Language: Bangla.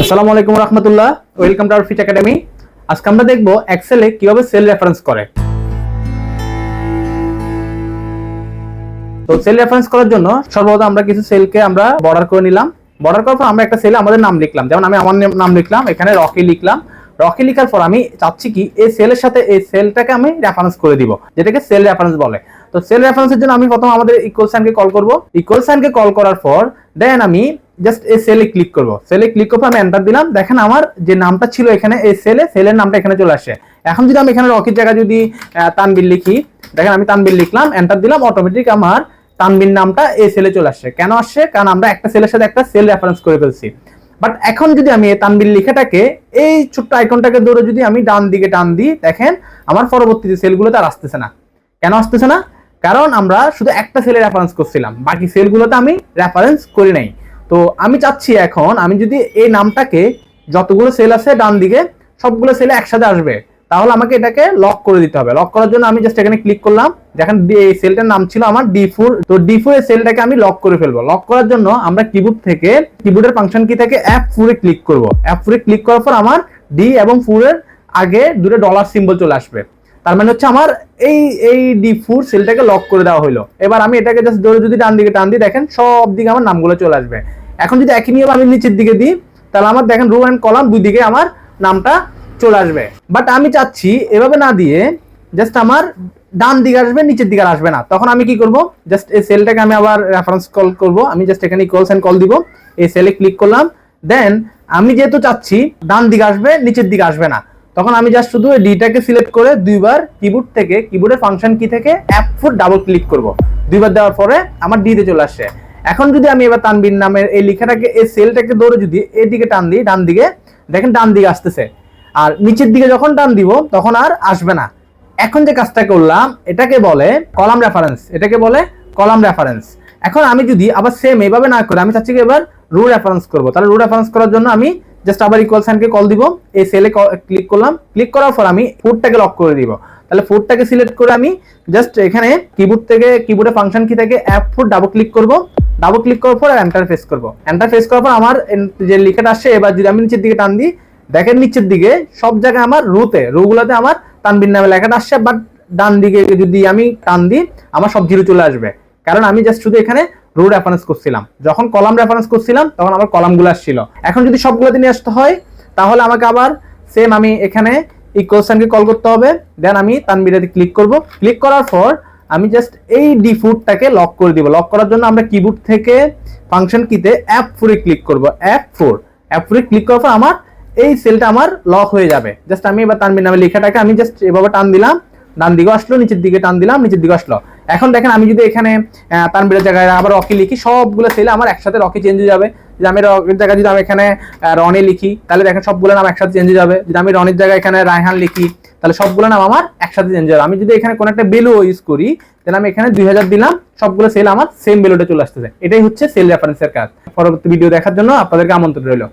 আসসালামু আলাইকুম রহমতুল্লাহ। Welcome to our Fitch academy আজকে আমরা দেখব এক্সেলে কীভাবে সেল রেফারেন্স করে। তো সেল রেফারেন্স করার জন্য সর্বপ্রথম আমরা কিছু সেলকে আমরা বর্ডার করে নিলাম। বর্ডার করার পর আমরা একটা সেলে আমাদের নাম লিখলাম। যেমন আমি আমার নাম লিখলাম, এখানে রকি লিখলাম। রকি লিখার পর আমি চাচ্ছি কি এই সেলের সাথে এই সেলটাকে আমি রেফারেন্স করে দিব, যেটাকে সেল রেফারেন্স বলে। তো সেল রেফারেন্সের জন্য আমি প্রথম আমাদের ইকুয়াল সাইনকে কল করব। ইকুয়াল সাইনকে কল করার পর দেন আমি জাস্ট এই সেলে ক্লিক করব। সেলে ক্লিক করব আমি এন্টার দিলাম। দেখেন আমার যে নামটা ছিল এখানে এই সেলে সেলের নামটা এখানে চলে আসে। এখন যদি আমি এখানে রকির জায়গায় যদি তানবিল লিখি, দেখেন আমি তানবিল লিখলাম এন্টার দিলাম অটোমেটিক আমার তানবির নামটা এই সেলে চলে আসছে কেন আসছে কারণ আমরা একটা সেলের সাথে একটা সেল রেফারেন্স করে ফেলছি। বাট এখন যদি আমি এই তানবিল লেখাটাকে, এই ছোট্ট আইকনটাকে ধরে যদি আমি ডান দিকে টান দিই, দেখেন আমার পরবর্তীতে সেলগুলোতে আর আসতেছে না। কেন আসতেছে না? কারণ আমরা শুধু একটা সেলে রেফারেন্স করছিলাম। বাকি সেলগুলোতে আমি রেফারেন্স করি নাই। তো আমি চাচ্ছি এখন, আমি যদি এই নামটাকে যতগুলো সেল আছে ডান দিকে, সবগুলো সেলে একসাথে আসবে, তাহলে আমাকে এটাকে লক করে দিতে হবে। লক করার জন্য আমি জাস্ট এখানে ক্লিক করলাম দেখেন এই সেলটার নাম ছিল আমার ডি ফোর তো ডি ফোর এর সেলটাকে আমি লক করে ফেলব। লক করার জন্য আমরা কিবোর্ড থেকে কিবোর্ডের ফাংশন কি থেকে অ্যাপ ফোরে ক্লিক করব। অ্যাপ ফোরে ক্লিক করার পর আমার ডি এবং ফোরের আগে দুটো ডলার সিম্বল চলে আসবে। তার মানে হচ্ছে আমার এই এই ডি ফোর সেলটাকে লক করে দেওয়া হলো এবার আমি এটাকে জাস্ট ধরে যদি ডান দিকে টান দিই, দেখেন সব দিকে আমার নামগুলো চলে আসবে। এখন যদি একই নিয়ম আমি নিচের দিকে দিই, তাহলে আমার দেখেন রো অ্যান্ড কলাম দুই দিকে আমার নামটা চলে আসবে। বাট আমি চাচ্ছি এভাবে না দিয়ে জাস্ট আমার ডান দিকে আসবে, নিচের দিকে আসবে না। তখন আমি কি করব? জাস্ট এই সেলটাকে আমি আবার রেফারেন্স কল করব। আমি জাস্ট এখানে ইকুয়ালস এন্ড কল দিব। এই সেলে ক্লিক করলাম। দেন আমি যেহেতু চাচ্ছি, ডান দিকে আসবে, নিচের দিকে আসবে না। তখন আমি জাস্ট শুধু ডিটাকে সিলেক্ট করে দুইবার কিবোর্ড থেকে কিবোর্ডের ফাংশন কি থেকে অ্যাপ ফুট ডাবল ক্লিক করব। দুইবার দেওয়ার পরে আমার ডিতে চলে আসছে। এখন যদি আমি এবার তানবির নামের এই লেখাটাকে, এই সেলটাকে ধরে যদি এদিকে টান দিই, ডান দিকে, দেখেন ডান দিকে আসতেছে। আর নিচের দিকে যখন টান দিব, তখন আর আসবে না। এখন যে কাজটা করলাম, এটাকে বলে কলাম রেফারেন্স এটাকে বলে কলাম রেফারেন্স এখন আমি যদি আবার সেম এভাবে না করে, আমি চাচ্ছি এবার রু রেফারেন্স করব। তাহলে রু রেফারেন্স করার জন্য আমি জাস্ট আবার ইকুয়াল সাইনকে কল দিব। এই সেলে ক্লিক করলাম। ক্লিক করার পর আমি ফুডটাকে লক করে দিব। তাহলে ফুডটাকে সিলেক্ট করে আমি জাস্ট এখানে কিবোর্ড থেকে কিবোর্ডে ফাংশন কি থেকে অ্যাপ ফুড ডাবল ক্লিক করব। ডাবল ক্লিক করার পর এন্টার ফেস করব। এন্টার ফেস করার পর আমার যে লেখাটা আসছে, এবার যদি আমি নিচের দিকে টান দিই, দেখেন নিচের দিকে সব জায়গায় আমার রুতে রুগুলোতে আমার তানবির নামে লেখাটা আসছে বাট ডান দিকে যদি আমি টান দিই, আমার সব জিরো চলে আসবে। কারণ আমি জাস্ট শুধু এখানে রো রেফারেন্স করছিলাম। যখন কলাম রেফারেন্স করছিলাম, তখন আমার কলামগুলো আসছিল। এখন যদি সবগুলোতে নিয়ে আসতে হয়, তাহলে আমাকে আবার সেম আমি এখানে ইকুয়েশনকে কল করতে হবে। দেন আমি তানবিরাতে ক্লিক করব। ক্লিক করার পর আমি জাস্ট এই ডিফুটটাকে লক করে দিব। লক করার জন্য আমরা কিবোর্ড থেকে ফাংশন কিতে অ্যাপ ফোরে ক্লিক করব। অ্যাপ ফোর অ্যাপ ফোরে ক্লিক করার পর আমার এই সেলটা আমার লক হয়ে যাবে। জাস্ট আমি এবার তানবির নামে লেখাটাকে আমি জাস্ট এভাবে টান দিলাম। ডান দিকে আসলো, নিচের দিকে টান দিলাম, নিচের দিকে আসলো। এখন দেখেন আমি যদি এখানে তানবীরের জায়গায় আবার রকি লিখি, সবগুলো সেলে আমার একসাথে রকি চেঞ্জ হয়ে যাবে। যদি আমি রকির জায়গায় যদি আমি এখানে রনি লিখি, তাহলে দেখেন সবগুলো নাম একসাথে চেঞ্জ হয়ে যাবে। যদি আমি রনির জায়গায় এখানে রায়হান লিখি, তাহলে সবগুলো নাম আমার একসাথে চেঞ্জ হবে আমি যদি এখানে কোনো একটা বেলু ইউজ করি, তাহলে আমি এখানে দুই হাজার দিলাম, সবগুলো সেল আমার সেম বেলুটা চলে আসতেছে। এটাই হচ্ছে সেল রেফারেন্সের কাজ। পরবর্তী ভিডিও দেখার জন্য আপনাদেরকে আমন্ত্রণ রইল।